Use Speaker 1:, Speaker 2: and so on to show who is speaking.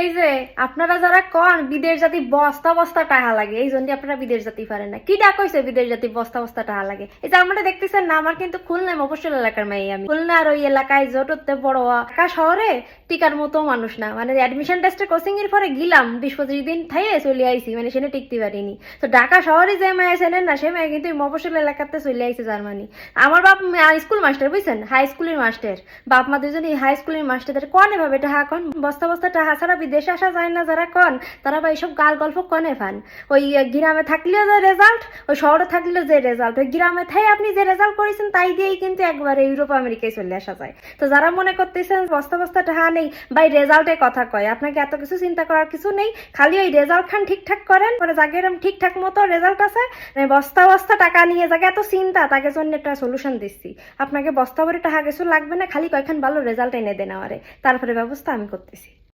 Speaker 1: এই যে, আপনারা যারা কন, বিদেশ জাতি বস্তা বস্তা টাহা লাগে। এই জন্য আপনারা বিদেশ জাতি পারেন না। কি ডাক হয়েছে বিদেশ জাতি বস্তা বস্তা টাহা লাগে? এই যে আপনারা দেখতেছেন না, আমার কিন্তু খুলনায় মফস্বল এলাকার মেয়ে আমি। খুলনার ওই এলাকায় জোটতে বড় ঢাকা শহরে টিকার মতো মানুষ না। মানে অ্যাডমিশন টেস্টে কোচিং এর পরে গেলাম, বিশ পঁচিশ দিন থাইয়ে চলে আইছি মানে সেখানে টিকতে পারিনি। তো ঢাকা শহরে যে মেয়ে ছেলেন না, সে মেয়ে কিন্তু মফস্বল এলাকাতে চলে আইছে জার্মানি। আমার বাপ স্কুল মাস্টার বুঝছেন? হাই স্কুলের মাস্টার বাপ মা দুজনই হাই স্কুলের মাস্টারদের কনে ভাবে টাহা কন? বস্তা বস্তা টাহা ছাড়া বিদেশে আসা যায় না যারা কন, তারা বা এইসব গাল গল্প কনে ফান ওই গ্রামে থাকলেও যে রেজাল্ট ওই শহরে থাকলেও যে রেজাল্ট ওই গ্রামে থাই আপনি যে রেজাল্ট করেছেন তাই দিয়েই কিন্তু একবারে ইউরোপ, আমেরিকায় চলে আসা যায়। তো যারা মনে করতেছেন বস্তা বস্তা টাহা নেই ভাই রেজাল্টের কথা কয়, আপনাকে এত কিছু চিন্তা করার কিছু নেই, খালি ওই রেজাল্ট খান ঠিকঠাক করেন পরে যাকে এরকম ঠিকঠাক মতো রেজাল্ট আছে মানে বস্তা বস্তা টাকা নিয়ে যাকে এত চিন্তা, তাকে জন্য একটা সলিউশন দিচ্ছি। আপনাকে বস্তা ভরে টাকা কিছু লাগবে না, খালি কয়খান ভালো রেজাল্ট এনে দেন আমারে। তারপরে ব্যবস্থা আমি করতেছি।